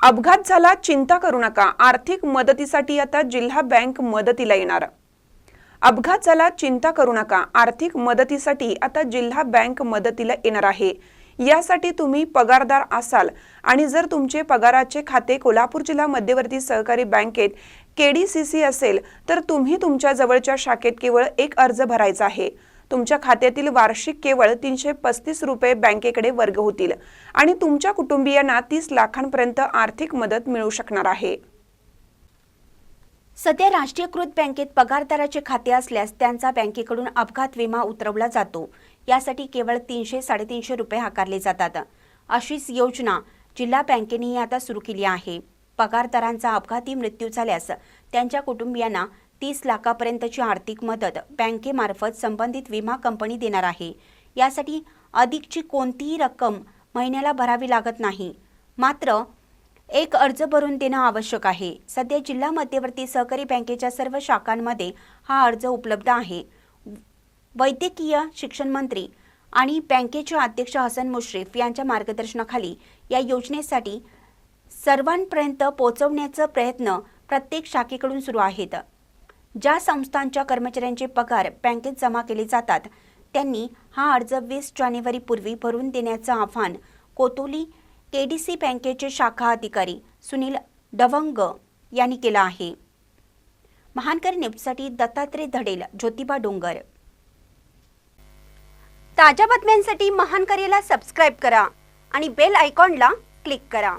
अपघात झाला चिंता करू नका. आर्थिक मदतीसाठी आता जिल्हा बँक मदतीला येणार. अपघात झाला चिंता करू नका. आर्थिक मदतीसाठी आता जिल्हा बँक मदतीला येणार आहे. यासाठी तुम्ही पगारदार असाल. आणि जर तुमचे पगाराचे खाते कोल्हापूर जिल्हा मध्यवर्ती सहकारी बँकेत केडीसीसी असेल तर तुम्ही तुमच्या जवळच्या शाखेत केवळ एक अर्ज भरायचा आहे. तुमच्या खात्यातील वार्षिक केवळ तीनशे पस्तीस रुपये बँकेकडे वर्ग होतील आणि तुमच्या कुटुंबियांना तीस लाखांपर्यंत आर्थिक मदत मिळू शकणार आहे. सध्या राष्ट्रीयकृत बँकेत पगारदाराचे खाते असल्यास त्यांचा बँकेकडून अपघात विमा उतरवला जातो. यासाठी केवळ तीनशे साडेतीनशे रुपये आकारले जातात. अशीच योजना जिल्हा बँकेनेही आता सुरू केली आहे. पगारदारांचा अपघाती मृत्यू झाल्यास त्यांच्या कुटुंबियांना तीस लाखापर्यंतची आर्थिक मदत बँकेमार्फत संबंधित विमा कंपनी देणार आहे. यासाठी अधिकची कोणतीही रक्कम महिन्याला भरावी लागत नाही. मात्र एक अर्ज भरून देणं आवश्यक आहे. सध्या जिल्हा मध्यवर्ती सहकारी बँकेच्या सर्व शाखांमध्ये हा अर्ज उपलब्ध आहे. वैद्यकीय शिक्षण मंत्री आणि बँकेचे अध्यक्ष हसन मुश्रीफ यांच्या मार्गदर्शनाखाली या योजनेसाठी सर्वांपर्यंत पोहोचवण्याचा प्रयत्न प्रत्येक शाखेकडून सुरू आहेत. ज्या संस्थांच्या कर्मचाऱ्यांचे पगार बँकेत जमा केले जातात त्यांनी हा अर्ज वीस जानेवारीपूर्वी भरून देण्याचं आव्हान कोतोली सी बँकेचे शाखा अधिकारी सुनील डवंग यांनी केलं आहे. महानकर न्यूजसाठी दत्तात्रय धडेल ज्योतिबा डोंगर. ताज्या बातम्यांसाठी महानकरेला सबस्क्राईब करा आणि बेल आयकॉनला क्लिक करा.